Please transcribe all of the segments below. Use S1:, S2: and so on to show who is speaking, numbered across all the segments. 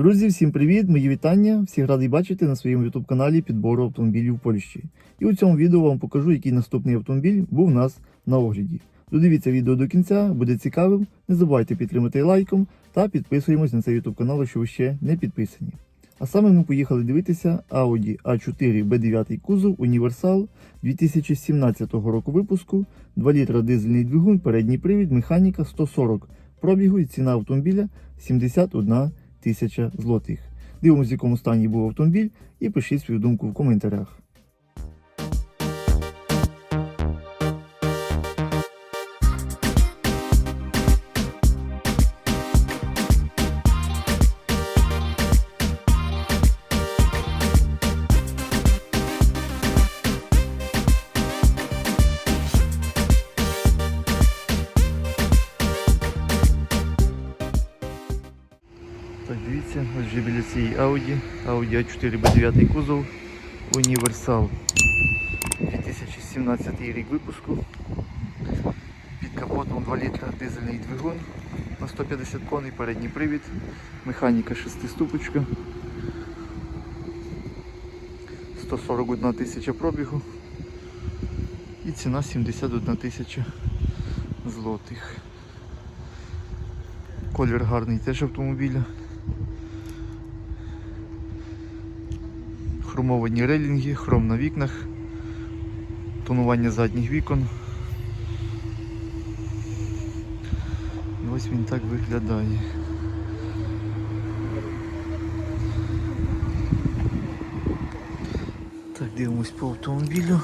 S1: Друзі, всім привіт! Мої вітання. Всіх радий бачити на своєму youtube каналі підбору автомобілів в Польщі. І у цьому відео вам покажу, який наступний автомобіль був у нас на огляді. Додивіться відео до кінця, буде цікавим. Не забувайте підтримати лайком та підписуємось на цей youtube канал, якщо ви ще не підписані. А саме ми поїхали дивитися Audi A4 B9 кузов Універсал 2017 року випуску, 2 літра дизельний двигун, передній привід, механіка 140 пробігу і ціна автомобіля 71 тисяча злотих. Дивимося, в якому стані був автомобіль, і пишіть свою думку в коментарях. Audi A4 B9 кузов, Універсал. 2017 рік випуску. Під капотом 2 літра дизельний двигун на 150 коней, передній привід, механіка 6 ступочка. 141 тисяча пробігу і ціна 71 тисяча злотих. Колір гарний теж автомобіля. Хромовані релінги, хром на вікнах, тонування задніх вікон. Ось він так виглядає. Так, дивимось по автомобілю.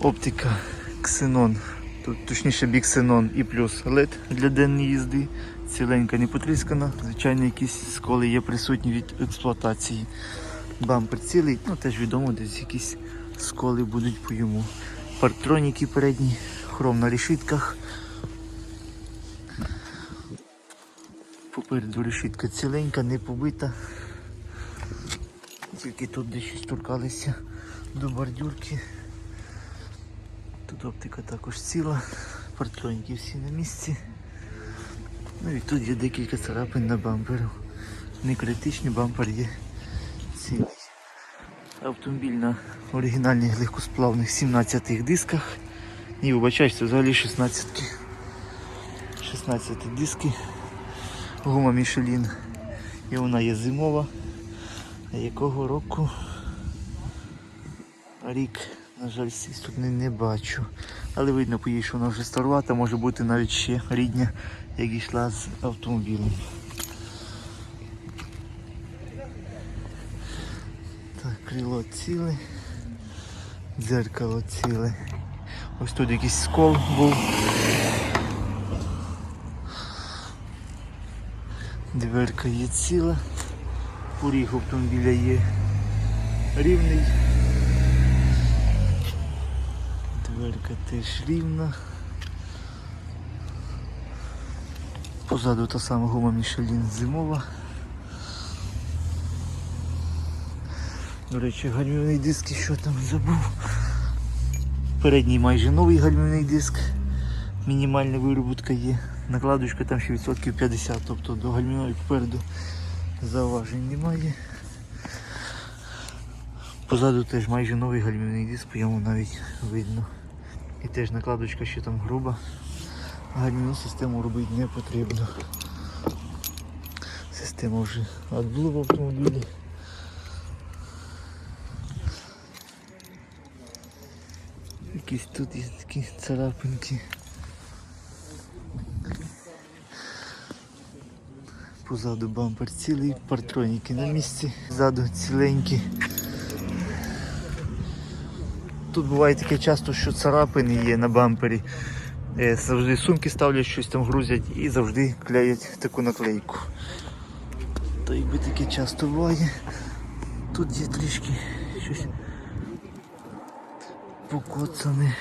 S1: Оптика Xenon, тут точніше бік Xenon і плюс LED для денної їзди. Ціленька не потріскана, звичайно, якісь сколи є присутні від експлуатації. Бампер цілий, ну теж відомо, десь якісь сколи будуть по йому. Парктроніки передні, хром на решітках. Попереду решітка ціленька, не побита. Тільки тут десь щось торкалися до бордюрки. Тут оптика також ціла, парктроніки всі на місці. Ну і тут є декілька царапин на бамперу. Не критичні, бампер є цілий. Автомобіль на оригінальних легкосплавних 17 х дисках. І це взагалі 16 -ки. 16 диски. Гума Мішелін. І вона є зимова. Якого року? Рік, на жаль, тут не, не бачу. Але видно по їй, що вона вже старувата, може бути навіть ще рідня, як йшла з автомобілем. Крило ціле, дзеркало ціле. Ось тут якийсь скол був. Дверка є ціла. Поріг автомобіля є рівний. Дверка теж рівна. Позаду та сама гума Мішелін зимова. До речі, гальмівний диск, що там забув. Передній майже новий гальмівний диск. Мінімальна виробутка є. Накладочка там ще відсотків 50, тобто до гальмівної попереду зауважень немає. Позаду теж майже новий гальмівний диск, по йому навіть видно. І теж накладочка ще там груба. Гальмівну систему робити не потрібно. Система вже відбула в автомобілі. Якісь тут є такі царапинки. Позаду бампер цілий, партроніки на місці, ззаду ціленькі. Тут буває таке часто, що царапини є на бампері. Е, Завжди сумки ставлять, щось там грузять і завжди клеять таку наклейку. То якби таке часто буває. Тут є трішки щось покоцане.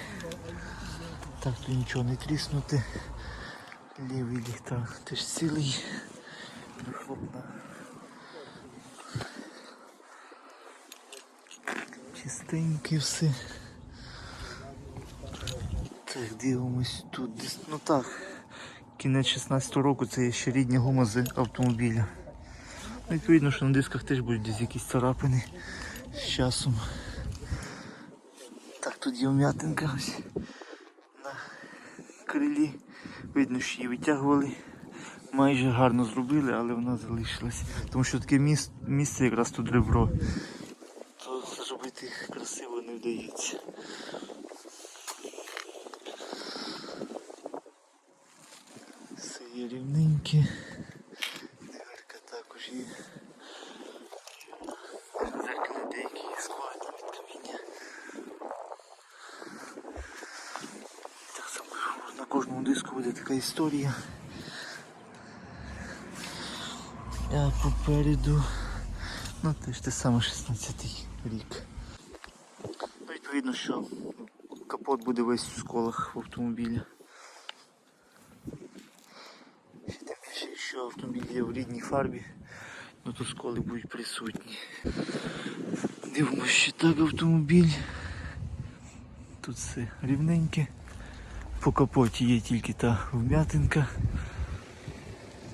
S1: Так, тут нічого не тріснути. Лівий ліхтар теж цілий. Вихлопна. Чистеньке все. Так, дивимось тут десь. Ну так. Кінець 16 року це є ще рідня гума з автомобіля. Ну, Відповідно, що на дисках теж будуть десь якісь царапини з часом. Так, тут є вм'ятинка ось на крилі. Видно, що її витягували. Майже гарно зробили, але вона залишилась. Тому що таке місце, місце якраз тут ребро. То зробити красиво не вдається. Все є рівненьке. Дверка також є. Зеркало деякі сховати від каміння. Так само на кожному диску буде така історія. А попереду, ну теж те саме 16 рік. Відповідно, що капот буде весь у сколах в автомобілі. Ще тим більше, якщо автомобіль є в рідній фарбі, ну то сколи будуть присутні. Дивимося, що так автомобіль. Тут все рівненьке. По капоті є тільки та вм'ятинка.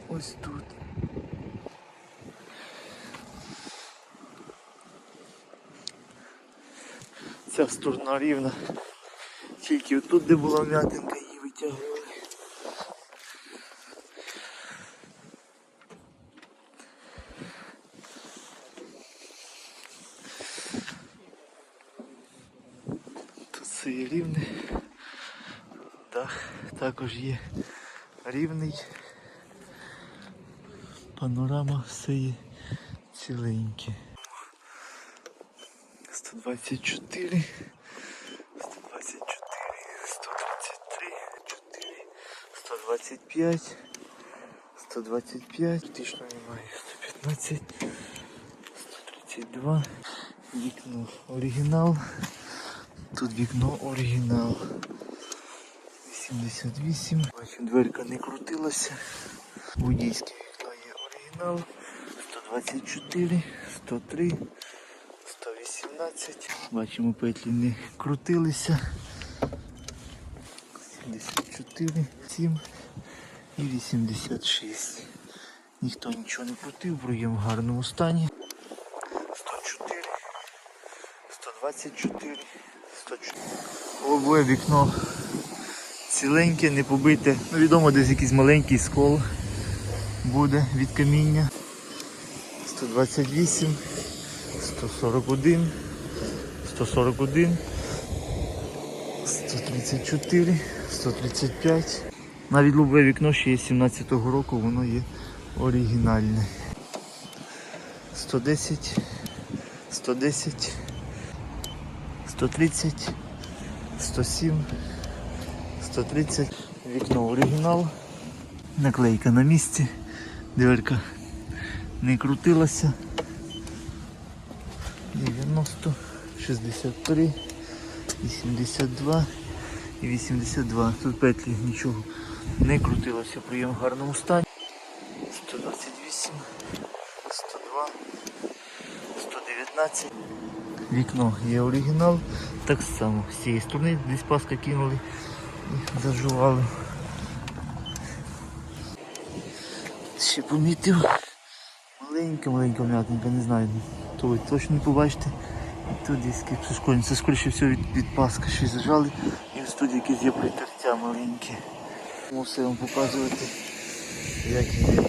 S1: Ось тут. Ця сторона рівна. Тільки отут, де була вм'ятинка, її витягували. Тут все є рівне. Дах також є рівний. Панорама все є ціленьке. 124, 124, 133, 4, 125, 125, фактично немає, 115, 132, вікно оригінал, тут вікно оригінал, 88, бачу, дверка не крутилася, водійське вікно є оригінал, 124, 103, 118. Бачимо, петлі не крутилися. 74, 7 і 86. Ніхто нічого не крутив, проєм в гарному стані. 104, 124, 104. Лобове вікно ціленьке, не побите. Ну, відомо, десь якийсь маленький скол буде від каміння. 128. 141, 141, 134, 135. Навіть лобове вікно ще є 17-го року, воно є оригінальне. 110, 110, 130, 107, 130. Вікно оригінал. Наклейка на місці. Дверка не крутилася. 90, 63, 82 і 82. Тут петлі нічого не крутилося, приєм в гарному стані. 128, 102, 119. Вікно є оригінал. Так само з цієї сторони десь паска кинули зажували. Ще помітив. Маленька, маленька м'ятинка, не знаю, то ви точно не побачите. І тут десь якісь. Це скоріше все від, від паска ще зажали. І ось тут якісь є притертя маленькі. Мусив вам показувати, як є.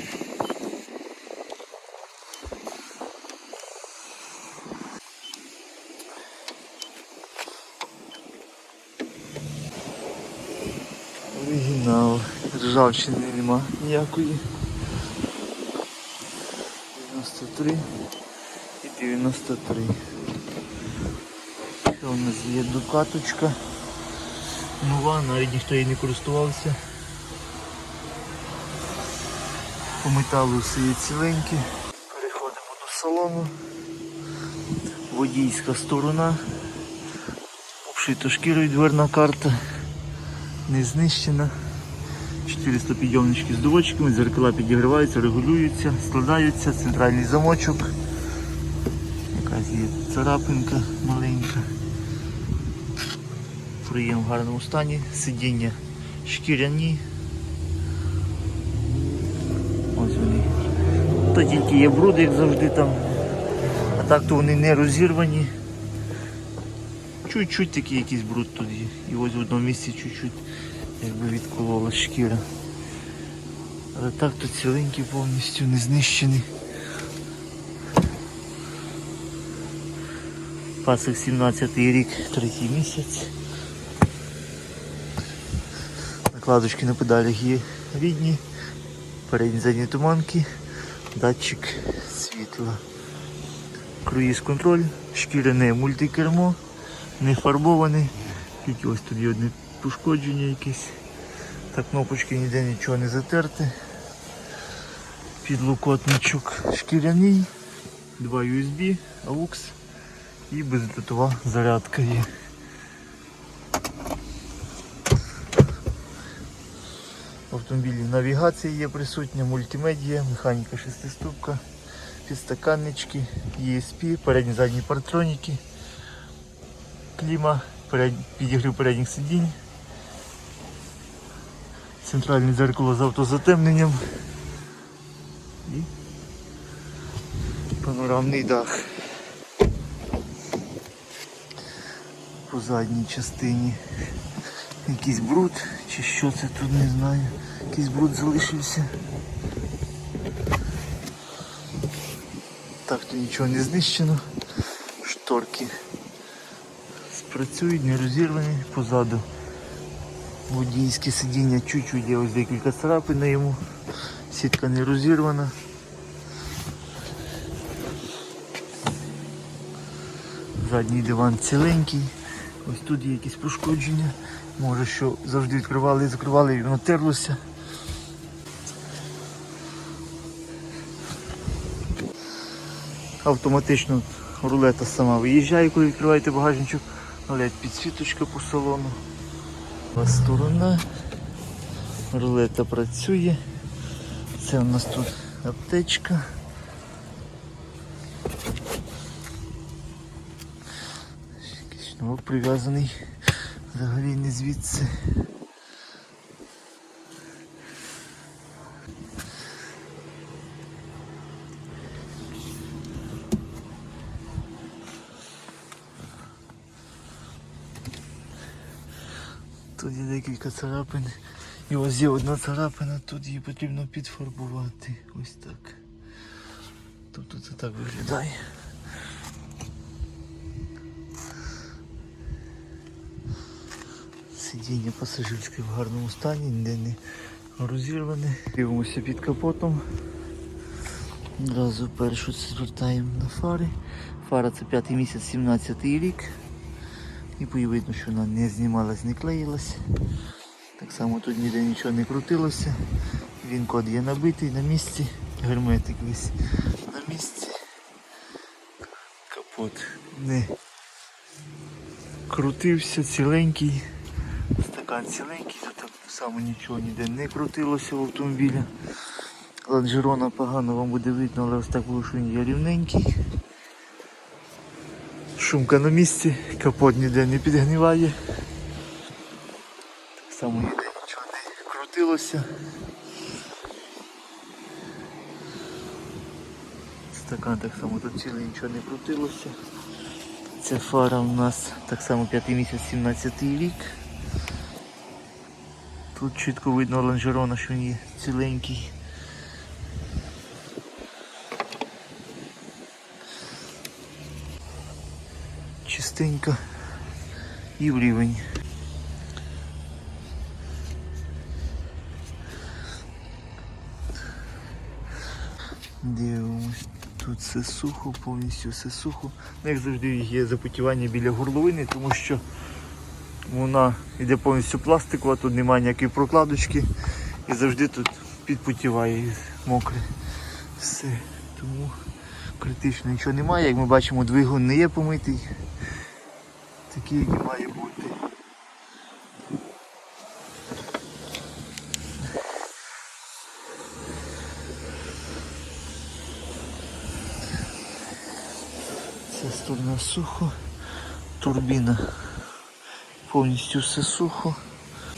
S1: Оригінал. Ржавчини нема ніякої. 93 і 93. Що у нас є дукаточка. Нова, навіть ніхто її не користувався. По металу все є ціленьке. Переходимо до салону. Водійська сторона. Обшита шкірою дверна карта. Не знищена. 400 підйомнички з доводчиками, дзеркала підігріваються, регулюються, складаються, центральний замочок. Якась є царапинка маленька. Приєм в гарному стані, сидіння шкіряні. Ось вони. Та тільки є бруд, як завжди там. А так то вони не розірвані. Чуть-чуть такий якийсь бруд тут є. І ось в одному місці чуть-чуть якби відколола шкіра. Але так то ціленький повністю не знищений. Пасик 17 рік, третій місяць. Накладочки на педалях є рідні, передні задні туманки, датчик світла. Круїз контроль, шкіряне мультикермо, не фарбоване, тільки ось тут є одне пошкодження якесь. Так кнопочки ніде нічого не затерте. Підлокотничок шкіряний, два USB, AUX і бездротова зарядка є. В автомобілі навігація є присутня, мультимедія, механіка шестиступка, підстаканнички, ESP, передні задні партроніки, кліма, перед... підігрів передніх сидінь, центральне дзеркало з автозатемненням і панорамний дах. По задній частині якийсь бруд, чи що це тут, не знаю. Якийсь бруд залишився. Так то нічого не знищено. Шторки спрацюють, не розірвані позаду. Водійське сидіння чуть-чуть є ось декілька царапин на йому. Сітка не розірвана. Задній диван ціленький. Ось тут є якісь пошкодження. Може, що завжди відкривали і закривали і воно терлося. Автоматично рулета сама виїжджає, коли відкриваєте багажничок. Ледь підсвіточка по салону. Сторона. Рулета працює. Це у нас тут аптечка. Якийсь шнурок прив'язаний взагалі не звідси. Тут є декілька царапин. І ось є одна царапина, тут її потрібно підфарбувати. Ось так. Тобто це так виглядає. Сидіння пасажирське в гарному стані, ніде не розірване. Дивимося під капотом. Одразу першу звертаємо на фари. Фара це п'ятий місяць, 17 рік. І видно, що вона не знімалась, не клеїлась. Так само тут ніде нічого не крутилося. Він код є набитий на місці. Герметик весь на місці. Капот не крутився, ціленький. Стакан ціленький, тут само нічого ніде не крутилося в автомобілі. Ланжерона погано вам буде видно, але ось так було, що він є рівненький. Шумка на місці, капот ніде не підгниває. Так само ніде нічого не крутилося. Стакан так само тут цілий нічого не крутилося. Ця фара у нас так само 5 місяць 17 рік. Тут чітко видно лонжерона, що він є ціленький. Чистенько і в рівень. Дивимось. Тут все сухо, повністю все сухо. Ну, Як завжди є запотівання біля горловини, тому що вона йде повністю пластикова, тут немає ніякої прокладочки і завжди тут підпотіває мокре. Все. Тому критично нічого немає. Як ми бачимо, двигун не є помитий. Такий, який має бути. Ця сторона сухо, турбіна повністю все сухо.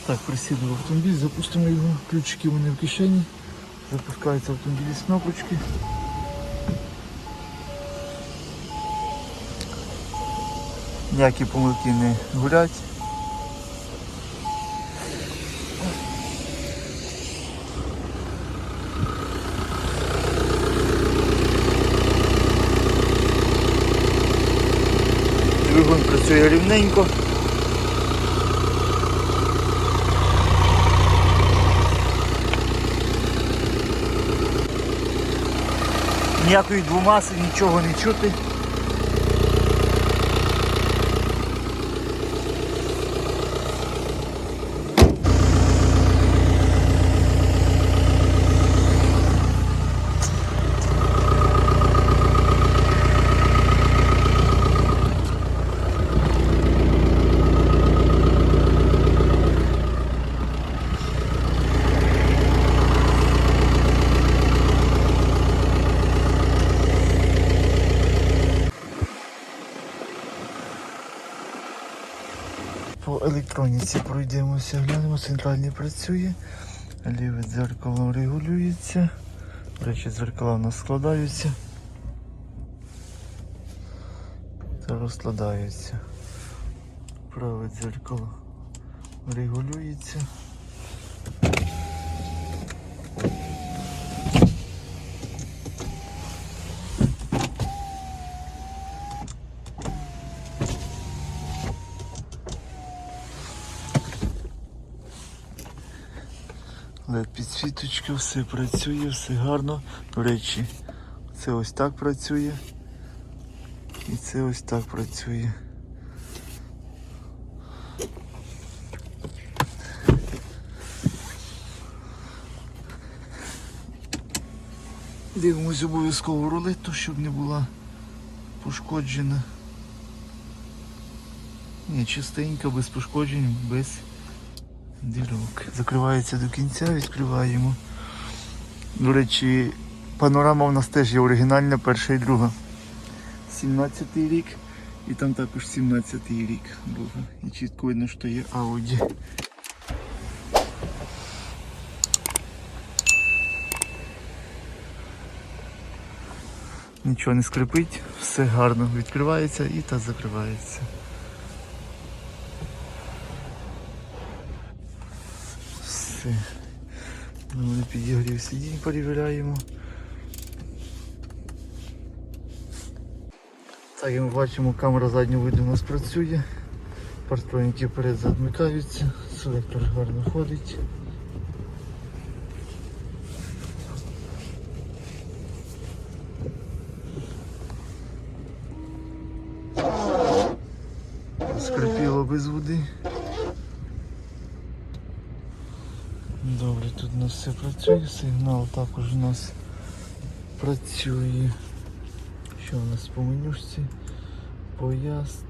S1: Так, присіду в автомобіль, запустимо його, ключики мене в кишені. Запускається автомобіль з кнопочки. Ніякі помилки не гулять. Двигун працює рівненько. Ніякої двомаси, нічого не чути. Електроніці пройдемося, глянемо, центральний працює, ліве дзеркало регулюється. Речі, дзеркала в нас складаються та розкладаються. Праве дзеркало регулюється. LED все працює, все гарно. До речі, це ось так працює. І це ось так працює. Дивимось обов'язково рулету, щоб не була пошкоджена. Ні, чистенька, без пошкоджень, без дірок. Закривається до кінця, відкриваємо. До речі, панорама у нас теж є оригінальна, перша і друга. 17-й рік. І там також 17-й рік друга. І чітко видно, що є Audi. Нічого не скрипить, все гарно відкривається і та закривається. Все. Ну, підігрів сидінь перевіряємо. Так, як ми бачимо, камера заднього виду у нас працює. Партроніки перед задмикаються, селектор гарно ходить. Скрипіло без води. Добре, тут у нас все працює, сигнал також у нас працює. Що у нас по менюшці? Поїзд.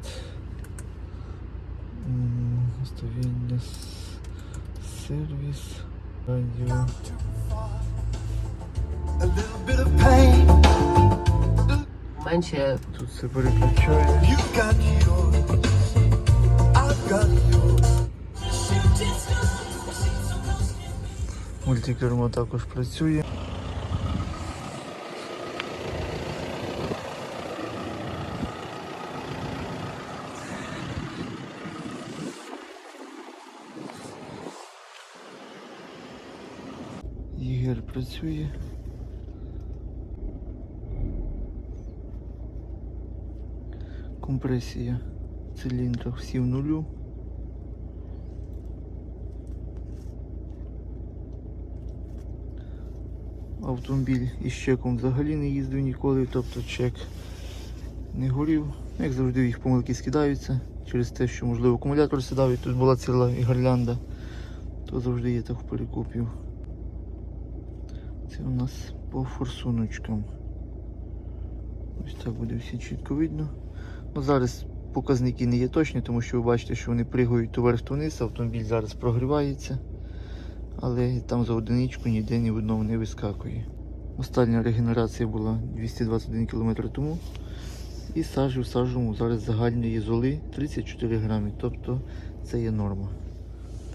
S1: М, сервіс. Радіо.
S2: Менше
S1: Тут все переключає. Мультикермо також працює. Ігор працює. Компресія в циліндрах всі в нулю. Автомобіль із чеком взагалі не їздив ніколи, тобто чек не горів. Як завжди їх помилки скидаються через те, що можливо акумулятор сідав і тут була ціла і гірлянда, то завжди є так в перекупів. Це у нас по форсуночкам. Ось так буде всі чітко видно. Ну, зараз показники не є точні, тому що ви бачите, що вони пригають вверх, вниз, автомобіль зараз прогрівається але там за одиничку ніде ні в одному не вискакує. Остання регенерація була 221 км тому. І сажі в сажому зараз загальної золи 34 грами, тобто це є норма.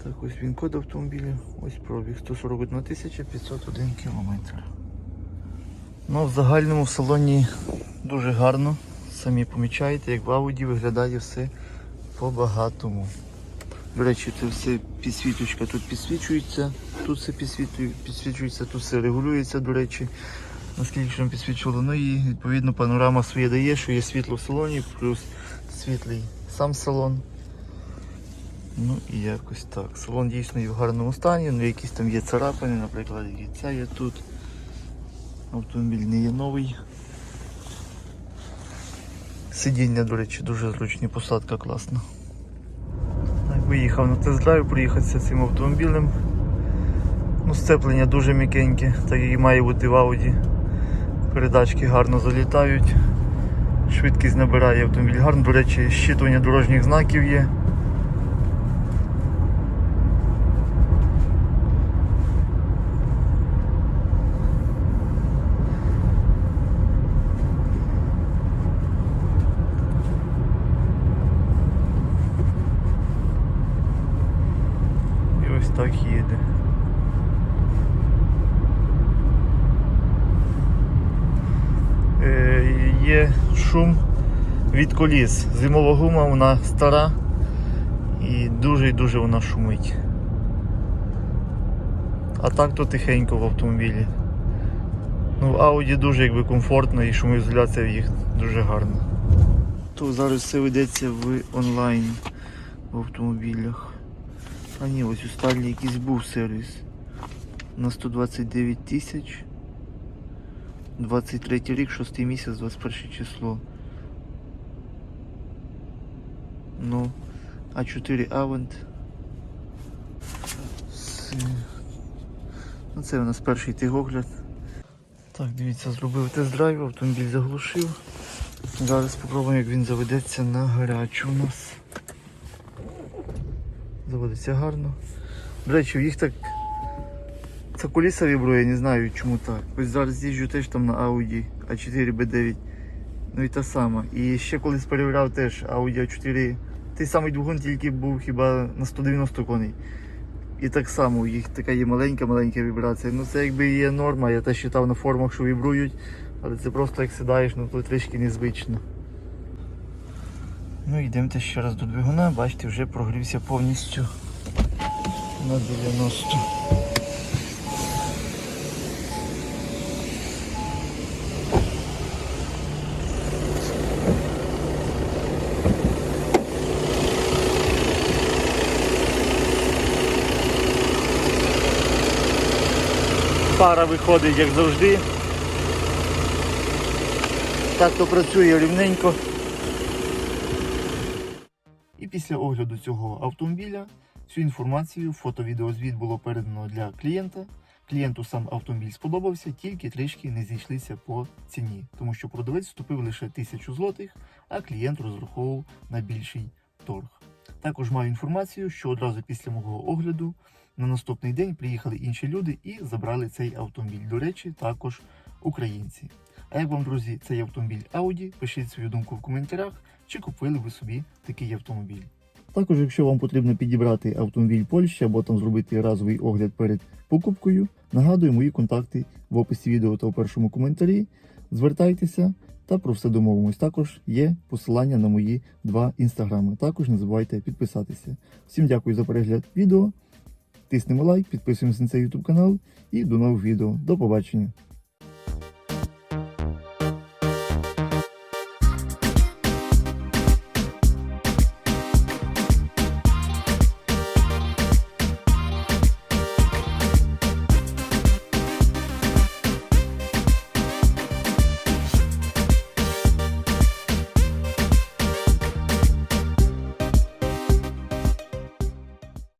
S1: Так, ось він код автомобіля, ось пробіг 141 501 км. Ну, в загальному в салоні дуже гарно. самі помічаєте, як в Ауді виглядає все по-багатому. До речі, це все підсвіточка тут підсвічується, тут все підсвічується, тут все регулюється, до речі, наскільки нам підсвічувало. Ну і відповідно панорама своє дає, що є світло в салоні, плюс світлий сам салон. Ну і якось так. Салон дійсно є в гарному стані, ну якісь там є царапини, наприклад, і ця є тут. Автомобіль не є новий. Сидіння, до речі, дуже зручні, посадка класна. Виїхав на тест-драйв, проїхатися цим автомобілем. Ну, сцеплення дуже м'якеньке, так і має бути в Ауді. Передачки гарно залітають. Швидкість набирає автомобіль гарно. До речі, щитування дорожніх знаків є. І ось так їде. Е, Є шум від коліс. Зимова гума, вона стара і дуже і дуже вона шумить. А так то тихенько в автомобілі. Ну, в Ауді дуже якби комфортно і шумоізоляція в їх дуже гарна. То зараз все ведеться в онлайн в автомобілях. А ні, ось у Старлі якийсь був сервіс. На 129 тисяч. 23 рік, 6 місяць, 21 число. Ну, А4 Avent. Ну, це у нас перший тигогляд. Так, дивіться, зробив тест-драйв, автомобіль заглушив. Зараз спробуємо, як він заведеться на гарячу у нас. Заводиться гарно. До речі, їх так. Це коліса вібрує, не знаю чому так. Ось зараз їжджу теж там на Audi A4 B9. Ну і та сама. І ще колись перевіряв теж Audi A4. Той самий двигун тільки був хіба на 190 коней. І так само їх така є маленька-маленька вібрація. Ну це якби є норма, я теж читав на формах, що вібрують, але це просто як сідаєш, ну то трішки незвично. Ну йдемо ще раз до двигуна, бачите, вже прогрівся повністю на 90. Пара виходить, як завжди. Так то працює рівненько. І після огляду цього автомобіля всю інформацію, фото-відеозвіт було передано для клієнта. Клієнту сам автомобіль сподобався, тільки трішки не зійшлися по ціні, тому що продавець вступив лише тисячу злотих, а клієнт розраховував на більший торг. Також маю інформацію, що одразу після мого огляду на наступний день приїхали інші люди і забрали цей автомобіль. До речі, також українці. А як вам, друзі, цей автомобіль Audi? Пишіть свою думку в коментарях, чи купили ви собі такий автомобіль. Також, якщо вам потрібно підібрати автомобіль Польщі або там зробити разовий огляд перед покупкою, нагадую мої контакти в описі відео та у першому коментарі. Звертайтеся та про все домовимось. Також є посилання на мої два інстаграми. Також не забувайте підписатися. Всім дякую за перегляд відео. Тиснемо лайк, підписуємося на цей YouTube канал і до нових відео. До побачення!